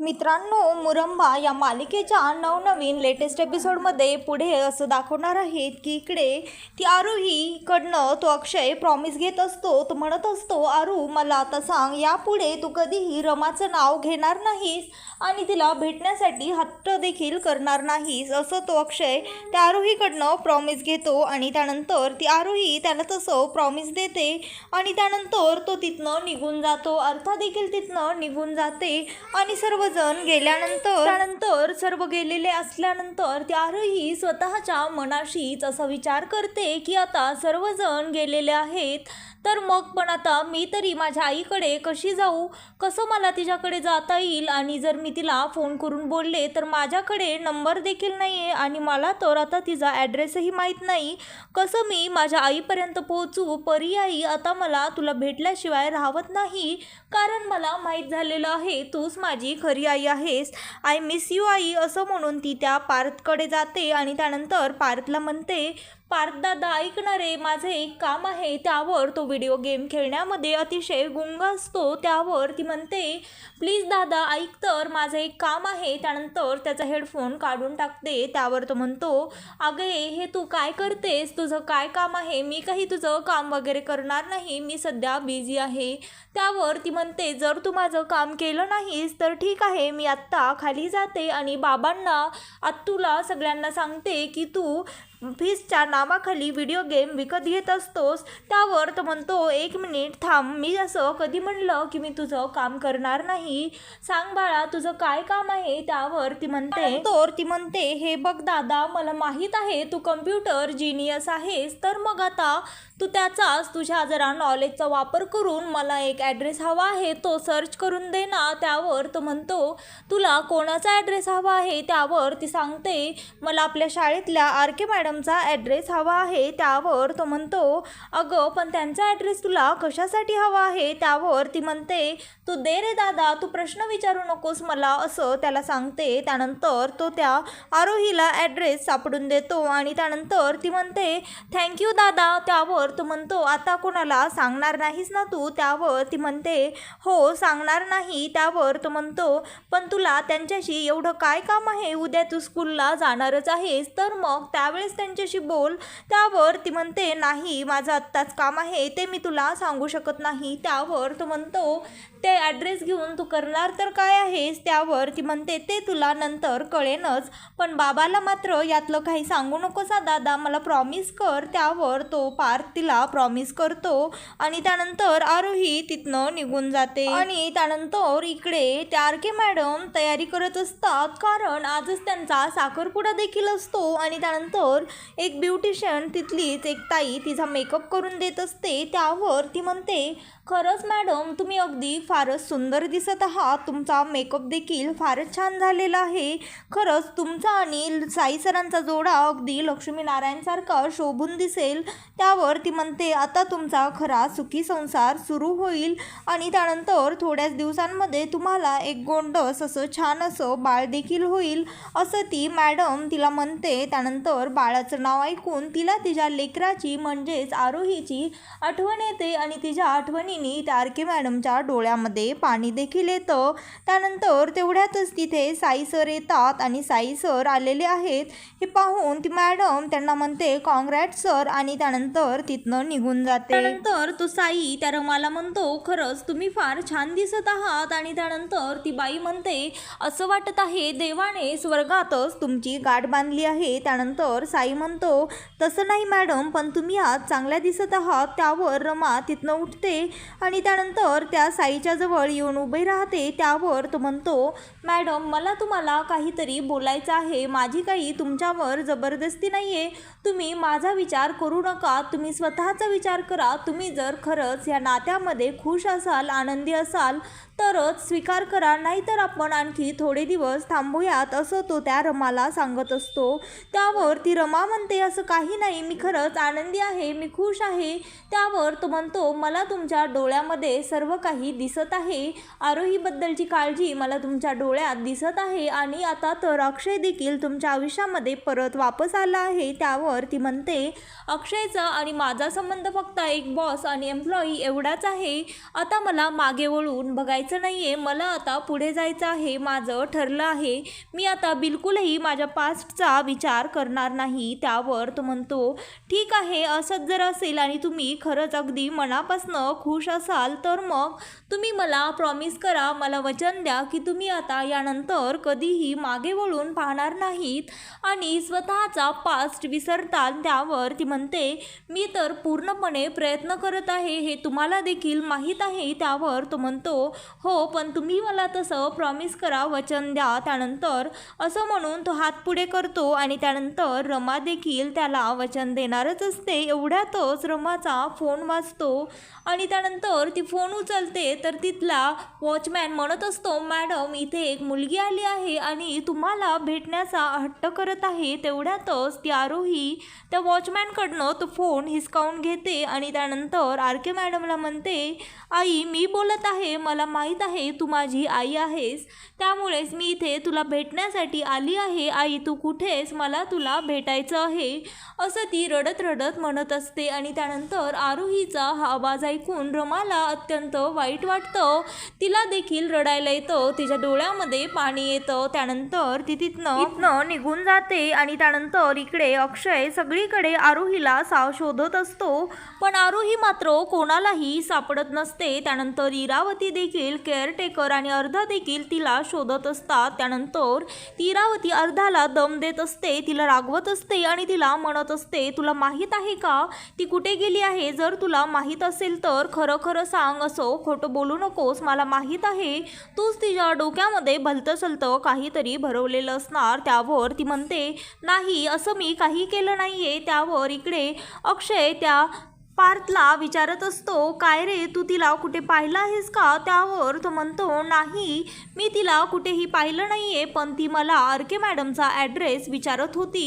मित्रांनो मुरंबा या मालिकेच्या नवनवीन लेटेस्ट एपिसोडमध्ये पुढे असं दाखवणार आहेत की इकडे ती आरोहीकडनं तो अक्षय प्रॉमिस घेत असतो तो म्हणत असतो आरू मला आता सांग यापुढे तू कधीही रमाचं नाव घेणार नाहीस आणि तिला भेटण्यासाठी हट्ट देखील करणार नाहीस असं तो अक्षय त्या आरोहीकडनं प्रॉमिस घेतो आणि त्यानंतर ती आरोही त्याला तसं प्रॉमिस देते आणि त्यानंतर तो तिथनं निघून जातो अर्था देखील तिथनं निघून जाते आणि सर्व सर्वजण गेल्यानंतर त्यानंतर सर्व गेलेले असल्यानंतर त्यारही स्वतःच्या मनाशीच असा विचार करते की आता सर्वजण गेलेले आहेत. तर मग पण आता मी तरी माझ्या आईकडे कशी जाऊ? कसं मला तिच्याकडे जाता येईल? आणि जर मी तिला फोन करून बोलले तर माझ्याकडे नंबर देखील नाही आहे आणि मला तर आता तिचा ॲड्रेसही माहीत नाही. कसं मी माझ्या आईपर्यंत पोहोचू? पर्यायी आता मला तुला भेटल्याशिवाय राहत नाही. कारण मला माहीत झालेलं आहे तूच माझी खरी आई आहेस. आय मिस यू आई. असं म्हणून ती त्या पार्थकडे जाते आणि त्यानंतर पार्थला म्हणते पार्थ दादा ऐकणारे माझं एक काम आहे त्यावर तो व्हिडिओ गेम खेळण्यामध्ये अतिशय गुंग असतो. त्यावर ती म्हणते प्लीज दादा ऐक तर माझं एक काम आहे. त्यानंतर त्याचा हेडफोन काढून टाकते. त्यावर तो म्हणतो अगे हे तू काय करतेस? तुझं काय काम आहे? मी काही तुझं काम वगैरे करणार नाही. मी सध्या बिझी आहे. त्यावर ती म्हणते जर तू माझं काम केलं नाहीस तर ठीक आहे. मी आत्ता खाली जाते आणि बाबांना आत्तूला सगळ्यांना सांगते की तू फीसच्या नावाखाली व्हिडिओ गेम विकत घेत असतोस. त्यावर तो म्हणतो एक मिनिट थांब. मी असं कधी म्हणलं की मी तुझं काम करणार नाही? सांग बाळा तुझं काय काम आहे? त्यावर ती म्हणते तर ती म्हणते हे बघ दादा मला माहीत आहे तू कम्प्युटर जिनियस आहेस. तर मग आता तू त्याचाच तुझ्या जरा नॉलेजचा वापर करून मला एक ॲड्रेस हवा आहे तो सर्च करून दे ना. त्यावर तो म्हणतो तुला कोणाचा ॲड्रेस हवा आहे? त्यावर ती सांगते मला आपल्या शाळेतल्या आर के मॅडमचा ॲड्रेस हवा आहे. त्यावर तो म्हणतो अगं पण त्यांचा ॲड्रेस तुला कशासाठी हवा आहे? त्यावर ती म्हणते तू दे रे दादा तू प्रश्न विचारू नकोस मला असं त्याला सांगते. त्यानंतर तो त्या आरोहीला ॲड्रेस सापडून देतो आणि त्यानंतर ती म्हणते थँक्यू दादा. त्यावर तो म्हणतो आता कोणाला सांगणार नाहीस ना तू? त्यावर ती म्हणते हो सांगणार नाही. त्यावर तो म्हणतो पण तुला त्यांच्याशी एवढं काय काम आहे? उद्या तू स्कूलला जाणारच आहेस. तर मग त्यावेळेस त्यांच्याशी बोल. त्यावर ती म्हणते नाही माझं आत्ताच काम आहे ते मी तुला सांगू शकत नाही. त्यावर तो म्हणतो ते ॲड्रेस घेऊन तू करणार तर काय आहेस त्यावर ती म्हणते ते तुला नंतर कळेनच पण बाबाला मात्र यातलं काही सांगू नकोस दादा मला प्रॉमिस कर त्यावर तो पार्थ तिला प्रॉमिस करतो आणि त्यानंतर आरोही तिथनं निघून जाते. आणि त्यानंतर इकडे त्या आर के मॅडम तयारी करत असतात कारण आजच त्यांचा साखरपुडा देखील असतो आणि त्यानंतर एक ब्युटिशियन तिथलीच एक ताई तिचा मेकअप करून देत असते. त्यावर ती म्हणते खरंच मॅडम तुम्ही अगदी फारच सुंदर दिसत आहात. तुमचा मेकअप देखील फारच छान झालेला आहे. खरंच तुमचा आणि साई सरांचा जोडा अगदी लक्ष्मीनारायणसारखा शोभून दिसेल. त्यावर ती म्हणते आता तुमचा खरा सुखी संसार सुरू होईल आणि त्यानंतर थोड्याच दिवसांमध्ये तुम्हाला एक गोंडस असं छान असं बाळ देखील होईल. असं ती मॅडम तिला म्हणते. त्यानंतर बाळाचं नाव ऐकून तिला तिच्या लेकराची म्हणजेच आरोहीची आठवण येते आणि तिच्या आठवणीने त्या मॅडमच्या मॅडमच्या डोळ्यामध्ये पाणी देखील येतं. त्यानंतर तेवढ्यातच तिथे साई सर येतात आणि साई सर आलेले आहेत. हे पाहून ती मॅडम त्यांना म्हणते कॉंग्रॅट सर. आणि त्यानंतर तिथनं निघून जाते. त्यानंतर तो साई त्या रमाला म्हणतो खरंच तुम्ही फार छान दिसत आहात. आणि त्यानंतर ती बाई म्हणते असं वाटत आहे देवाने स्वर्गातच तुमची गाठ बांधली आहे. त्यानंतर साई म्हणतो तसं नाही मॅडम पण तुम्ही आज चांगल्या दिसत आहात. त्यावर रमा तिथनं उठते. आणि त्यानंतर त्या साईच्या जवळ येऊन उभे राहते त्यावर तो म्हणतो मॅडम मला तुम्हाला काहीतरी बोलायचं आहे. माझी काही तुमच्यावर जबरदस्ती नाही आहे तुम्ही माझा विचार करू नका. तुम्ही स्वतःचा विचार करा. तुम्ही जर खरंच या नात्यामध्ये खुश असाल आनंदी असाल तरच स्वीकार करा नाहीतर आपण आणखी थोडे दिवस थांबूयात असं तो त्या रमाला सांगत असतो. त्यावर ती रमा म्हणते असं काही नाही मी खरंच आनंदी आहे मी खुश आहे. त्यावर तो म्हणतो मला तुमच्या डोळ्यामध्ये सर्व काही दिसत आहे. आरोहीबद्दलची काळजी मला तुमच्या डोळ्यात दिसत आहे आणि आता तर अक्षय देखील तुमच्या आयुष्यामध्ये परत वापस आला आहे. त्यावर ती म्हणते अक्षयचा आणि माझा संबंध फक्त एक बॉस आणि एम्प्लॉई एवढाच आहे. आता मला मागे वळून बघायचं जायचं नाही आहे मला आता पुढे जायचं आहे. माझं ठरलं आहे. मी आता बिलकुलही माझ्या पास्टचा विचार करणार नाही. त्यावर तो म्हणतो ठीक आहे. असंच जर असेल आणि तुम्ही खरंच अगदी मनापासनं खुश असाल तर मग तुम्ही मला प्रॉमिस करा मला वचन द्या की तुम्ही आता यानंतर कधीही मागे वळून पाहणार नाहीत आणि स्वतःचा पास्ट विसरताल त्यावर ती म्हणते मी तर पूर्णपणे प्रयत्न करत आहे. हे तुम्हाला देखील माहीत आहे. त्यावर तो म्हणतो हो पण तुम्ही मला तसं प्रॉमिस करा वचन द्या त्यानंतर असं म्हणून तो हात पुढे करतो आणि त्यानंतर रमा देखील त्याला वचन देणारच असते. एवढ्यातच रमाचा फोन वाजतो आणि त्यानंतर ती फोन उचलते. तर तिथला वॉचमॅन म्हणत असतो मॅडम इथे एक मुलगी आली आहे आणि तुम्हाला भेटण्याचा हट्ट करत आहे. तेवढ्यातच ती आरोही त्या वॉचमॅनकडनं तो फोन हिसकावून घेते आणि त्यानंतर आर के मॅडमला म्हणते आई मी बोलत आहे मला माहीत आहे तू माझी आई आहेस. त्यामुळेच मी इथे तुला भेटण्यासाठी आली आहे. आई तू कुठेस? मला तुला भेटायचं आहे. असं ती रडत रडत म्हणत असते आणि त्यानंतर आरोहीचा हा आवाज ऐकून रमाला अत्यंत वाईट वाटतं. तिला देखील रडायला येतं. तिच्या डोळ्यामध्ये पाणी येतं. त्यानंतर ती तिथनं इथनं निघून जाते आणि त्यानंतर इकडे अक्षय सगळीकडे आरोहीला साव शोधत असतो. पण आरोही मात्र कोणालाही सापडत नसते. त्यानंतर इरावती देखील केअरटेकर आणि अर्धा देखील तिला शोधत असतात त्यानंतर तीरावती अर्धाला दम देत असते तिला रागवत असते आणि तिला म्हणत असते तुला माहीत आहे का? ती कुठे गेली आहे? जर तुला माहीत असेल तर खरं खरं सांग असो खोटं बोलू नकोस मला माहीत आहे तूच तिच्या डोक्यामध्ये भलतं सलतं काहीतरी भरवलेलं असणार त्यावर ती म्हणते नाही असं मी काही केलं नाही आहे त्यावर इकडे अक्षय त्या पार्थला विचारत असतो काय रे तू तिला कुठे पाहिलं आहेस का? त्यावर तो म्हणतो नाही मी तिला कुठेही पाहिलं नाही आहे पण ती मला आर के मॅडमचा ॲड्रेस विचारत होती.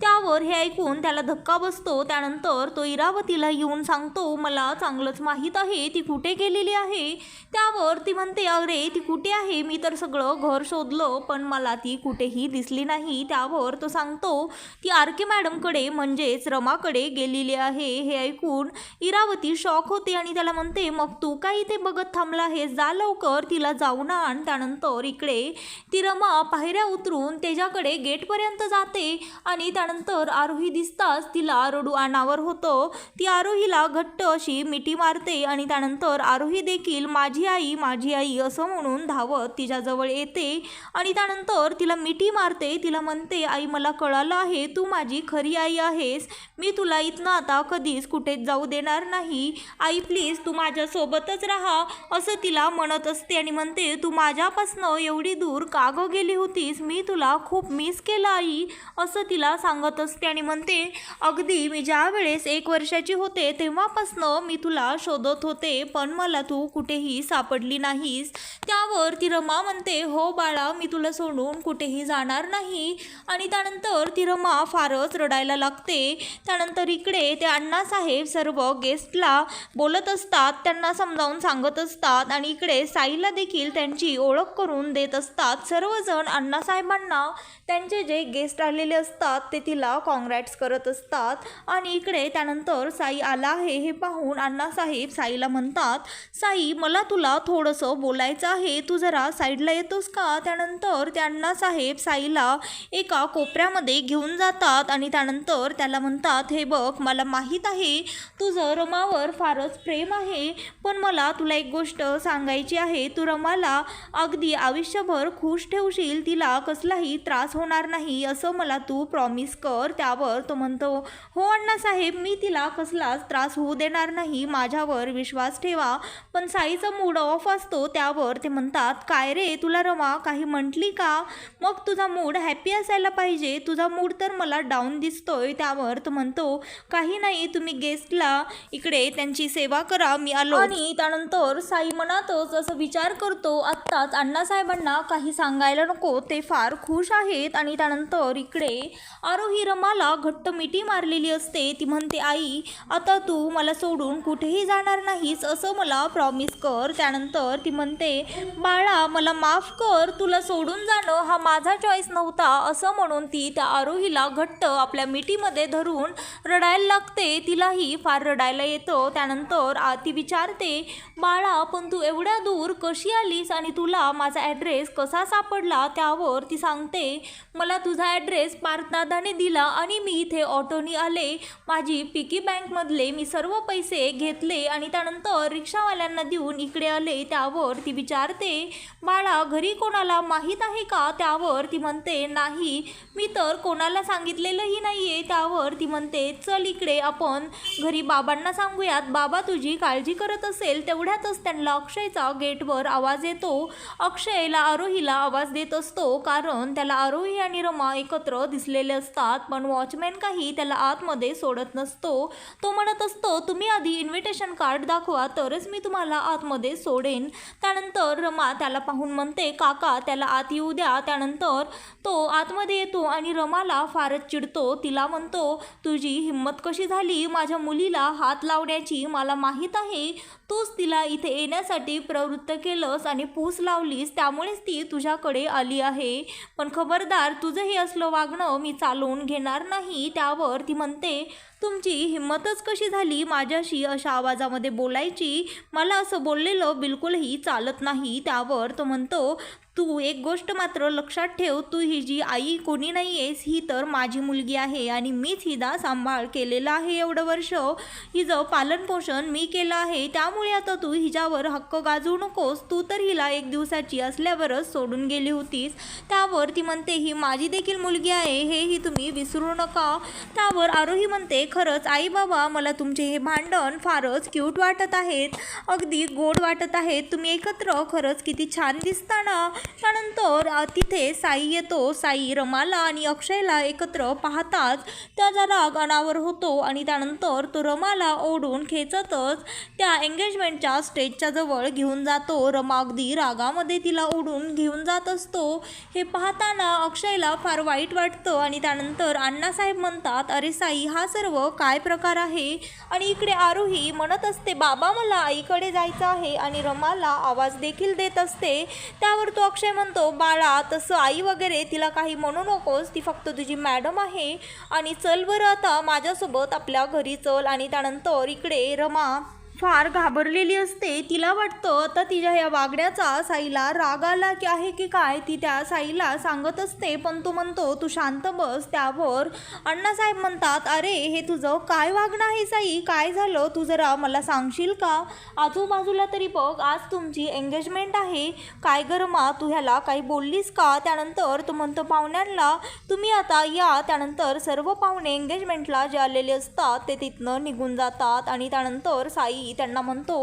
त्यावर हे ऐकून त्याला धक्का बसतो. त्यानंतर तो इरावतीला येऊन सांगतो मला चांगलंच माहीत आहे ती कुठे गेलेली आहे? त्यावर ती म्हणते अरे ती कुठे आहे? मी तर सगळं घर शोधलं पण मला ती कुठेही दिसली नाही. त्यावर तो सांगतो ती आर के मॅडमकडे म्हणजेच रमाकडे गेलेली आहे हे ऐकून इरावती शॉक होते आणि त्याला म्हणते मग तू काय इथे बघत थांबला आहेस जा लवकर तिला जाऊन आण. त्यानंतर इकडे ती रमा पायऱ्या उतरून त्याच्याकडे गेटपर्यंत जाते आणि त्यानंतर आरोही दिसताच तिला रडू अनावर होतं. ती आरोहीला घट्ट अशी मिठी मारते आणि त्यानंतर आरोही देखील माझी आई माझी आई असं म्हणून धावत तिच्याजवळ येते आणि त्यानंतर तिला मिठी मारते. तिला म्हणते आई मला कळालं आहे तू माझी खरी आई आहेस. मी तुला इथनं आता कधीच कुठेच जाऊ देणार नाही. आई प्लीज तू माझ्यासोबतच राहा असं तिला म्हणत असते आणि म्हणते तू माझ्यापासनं एवढी दूर का गं गेली होतीस? मी तुला खूप मिस केलं आई असं तिला सांगत असते आणि म्हणते अगदी मी ज्या वेळेस एक वर्षाची होते तेव्हापासनं मी तुला शोधत होते पण मला तू कुठेही सापडली नाहीस. त्यावर ती रमा म्हणते हो बाळा मी तुला सोडून कुठेही जाणार नाही. आणि त्यानंतर ती रमा फारच रडायला लागते. त्यानंतर इकडे ते अण्णासाहेब सर सर्व गेस्टला बोलत असतात त्यांना समजावून सांगत असतात आणि इकडे साईला देखील त्यांची ओळख करून देत असतात. सर्वजण अण्णासाहेबांना त्यांचे जे गेस्ट आलेले असतात ते तिला कॉंग्रॅट्स करत असतात. आणि इकडे त्यानंतर साई आला आहे हे पाहून अण्णासाहेब साईला म्हणतात साई मला तुला थोडंसं बोलायचं आहे. तू जरा साईडला येतोस का? त्यानंतर त्या अण्णासाहेब साईला एका कोपऱ्यामध्ये घेऊन जातात आणि त्यानंतर त्याला म्हणतात हे बघ मला माहीत आहे तुझं रमावर फारच प्रेम आहे. पण मला तुला एक गोष्ट सांगायची आहे. तू रमाला अगदी आयुष्यभर खुश ठेवशील तिला कसलाही त्रास होणार नाही असं मला तू प्रॉमिस कर. त्यावर तो म्हणतो हो अण्णासाहेब मी तिला कसलाच त्रास होऊ देणार नाही. माझ्यावर विश्वास ठेवा. पण साईचा मूड ऑफ असतो त्यावर ते म्हणतात काय रे तुला रमा काही म्हटली का? मग तुझा मूड हॅपी असायला पाहिजे. तुझा मूड तर मला डाऊन दिसतोय. त्यावर तो म्हणतो काही नाही तुम्ही गेस्टला इकडे त्यांची सेवा करा मी आलो. आणि त्यानंतर साई मनातच असं विचार करतो आत्ताच अण्णासाहेबांना काही सांगायला नको ते फार खुश आहेत. आणि त्यानंतर इकडे आरोही रमाला घट्ट मिठी मारलेली असते. ती म्हणते आई आता तू मला सोडून कुठेही जाणार नाहीस असं मला प्रॉमिस कर. त्यानंतर ती म्हणते बाळा मला माफ कर तुला सोडून जाणं हा माझा चॉईस नव्हता. असं म्हणून ती त्या आरोहीला घट्ट आपल्या मिठीमध्ये धरून रडायला लागते. तिलाही फार फार रडायला येतं त्यानंतर ती विचारते बाळा पण तू एवढ्या दूर कशी आलीस आणि तुला माझा ॲड्रेस कसा सापडला? त्यावर ती सांगते मला तुझा ॲड्रेस पार्थनाथाने दिला आणि मी इथे ऑटोनी आले. माझी पिकी बँकमधले मी सर्व पैसे घेतले आणि त्यानंतर रिक्षावाल्यांना देऊन इकडे आले. त्यावर ती विचारते बाळा घरी कोणाला माहीत आहे का? त्यावर ती म्हणते नाही मी तर कोणाला सांगितलेलंही नाही आहे त्यावर ती म्हणते चल इकडे आपण घरी बाबांना सांगूयात बाबा तुझी काळजी करत असेल तेवढ्यातच त्यांना अक्षयचा गेटवर आवाज येतो. अक्षयला आरोहीला आवाज देत असतो कारण त्याला आरोही आणि रमा एकत्र दिसलेले असतात पण वॉचमॅन काही त्याला आतमध्ये सोडत नसतो. तो म्हणत असतो तुम्ही आधी इन्व्हिटेशन कार्ड दाखवा तरच मी तुम्हाला आतमध्ये सोडेन. त्यानंतर रमा त्याला पाहून म्हणते काका त्याला आत येऊ द्या. त्यानंतर तो आतमध्ये येतो आणि रमाला फारच चिडतो. तिला म्हणतो तुझी हिंमत कशी झाली? माझ्या मुलीला हात लावण्याची मला माहीत आहे. तूच तिला इथे येण्यासाठी प्रवृत्त केलंस आणि पूस लावलीस त्यामुळेच ती तुझ्याकडे आली आहे. पण खबरदार तुझंही असलं वागणं मी चालवून घेणार नाही त्यावर ती म्हणते तुमची हिंमतच कशी झाली माझ्याशी अशा आवाजामध्ये बोलायची? मला असं बोललेलं बिलकुलही चालत नाही. त्यावर तो म्हणतो तू एक गोष्ट मात्र लक्षात ठेव तू ही जी आई कोणी नाही आहेस ही तर माझी मुलगी आहे आणि मीच हिदा सांभाळ केलेला आहे एवढं वर्ष. हिचं पालनपोषण मी केलं आहे. त्यामुळे आता तू हिच्यावर हक्क गाजवू नकोस. तू तर हिला एक दिवसाची असल्यावरच सोडून गेली होतीस. त्यावर ती म्हणते ही माझी देखील मुलगी आहे. हेही तुम्ही विसरू नका. त्यावर आरोही म्हणते खरंच आई बाबा मला तुमचे हे भांडण फारच क्यूट वाटत आहेत. अगदी गोड वाटत आहेत. तुम्ही एकत्र खरंच किती छान दिसताना त्यानंतर तिथे साई येतो. साई रमाला आणि अक्षयला एकत्र पाहताच त्याचा राग अनावर होतो आणि त्यानंतर तो रमाला ओढून खेचतच त्या एंगेजमेंटच्या स्टेजच्या जवळ घेऊन जातो. रमा अगदी रागामध्ये तिला ओढून घेऊन जात असतो. हे पाहताना अक्षयला फार वाईट वाटतं आणि त्यानंतर अण्णासाहेब म्हणतात अरे साई हा सर्व काय प्रकार आहे? आणि इकडे आरोही म्हणत असते बाबा मला आईकडे जायचं आहे आणि रमाला आवाज देखील देत असते. त्यावर तो अक्षय म्हणतो बाळा तसं आई वगैरे तिला काही म्हणू नकोस ती फक्त तुझी मॅडम आहे आणि चल बरं आता माझ्यासोबत आपल्या घरी चल. आणि त्यानंतर इकडे रमा फार घाबरलेली असते. तिला वाटतं आता तिच्या या वागण्याचा साईला राग आला की आहे की काय ती त्या साईला सांगत असते. पण तो म्हणतो तू शांत बस त्यावर अण्णासाहेब म्हणतात अरे हे तुझं काय वागणं आहे साई? काय झालं? तू जरा मला सांगशील का? आजूबाजूला तरी बघ आज तुमची एंगेजमेंट आहे. काय गरमा? तू ह्याला काही बोललीस का? त्यानंतर तो म्हणतो पाहुण्यांना तुम्ही आता या. त्यानंतर सर्व पाहुणे एंगेजमेंटला जे आलेले असतात ते तिथनं निघून जातात. आणि त्यानंतर साई त्यांना म्हणतो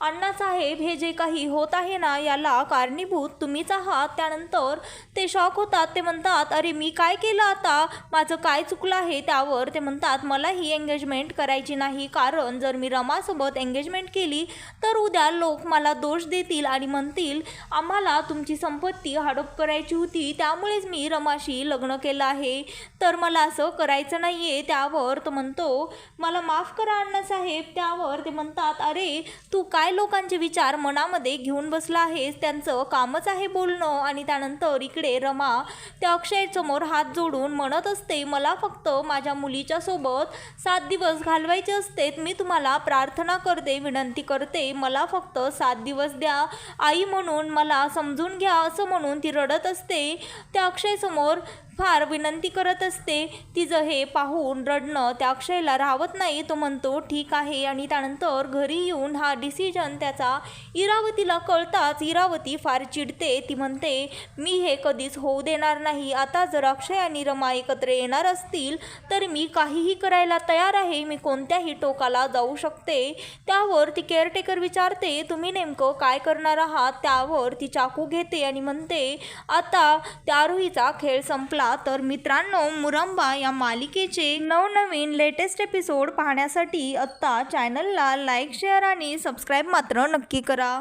अण्णासाहेब हे जे काही होत आहे ना याला कारणीभूत तुम्हीच आहात. त्यानंतर ते शॉक होतात ते म्हणतात अरे मी काय केलं आता? माझं काय चुकलं आहे? त्यावर ते म्हणतात मला ही एंगेजमेंट करायची नाही कारण जर मी रमासोबत एंगेजमेंट केली तर उद्या लोक मला दोष देतील आणि म्हणतील आम्हाला तुमची संपत्ती हडप करायची होती त्यामुळेच मी रमाशी लग्न केलं आहे. तर मला असं करायचं नाही आहे त्यावर तो म्हणतो मला माफ करा अण्णासाहेब. त्यावर ते म्हणतात अरे तू काय लोकांचे विचार मनामध्ये घेऊन बसला आहेस? त्यांचं कामच आहे बोलणं. आणि त्यानंतर इकडे रमा त्या अक्षयसमोर हात जोडून म्हणत असते मला फक्त माझ्या मुलीच्या सोबत सात दिवस घालवायचे असते. मी तुम्हाला प्रार्थना करते विनंती करते. मला फक्त सात दिवस द्या. आई म्हणून मला समजून घ्या असं म्हणून ती रडत असते. त्या अक्षयसमोर फार विनंती करत असते. तिचं हे पाहून रडणं त्या अक्षयला राहत नाही. तो म्हणतो ठीक आहे. आणि त्यानंतर घरी येऊन हा डिसिजन त्याचा इरावतीला कळताच इरावती फार चिडते. ती म्हणते मी हे कधीच होऊ देणार नाही. आता जर अक्षय आणि रमा एकत्र येणार असतील तर मी काहीही करायला तयार आहे. मी कोणत्याही टोकाला जाऊ शकते. त्यावर ती केअरटेकर विचारते तुम्ही नेमकं काय करणार आहात? त्यावर ती चाकू घेते आणि म्हणते आता त्या आरोहीचा खेळ संपला. तर मित्रांनो मुरंबा या मालिकेचे नवनवीन लेटेस्ट एपिसोड पाहण्यासाठी आत्ता चॅनलला लाईक शेअर आणि सबस्क्राईब मात्र नक्की करा.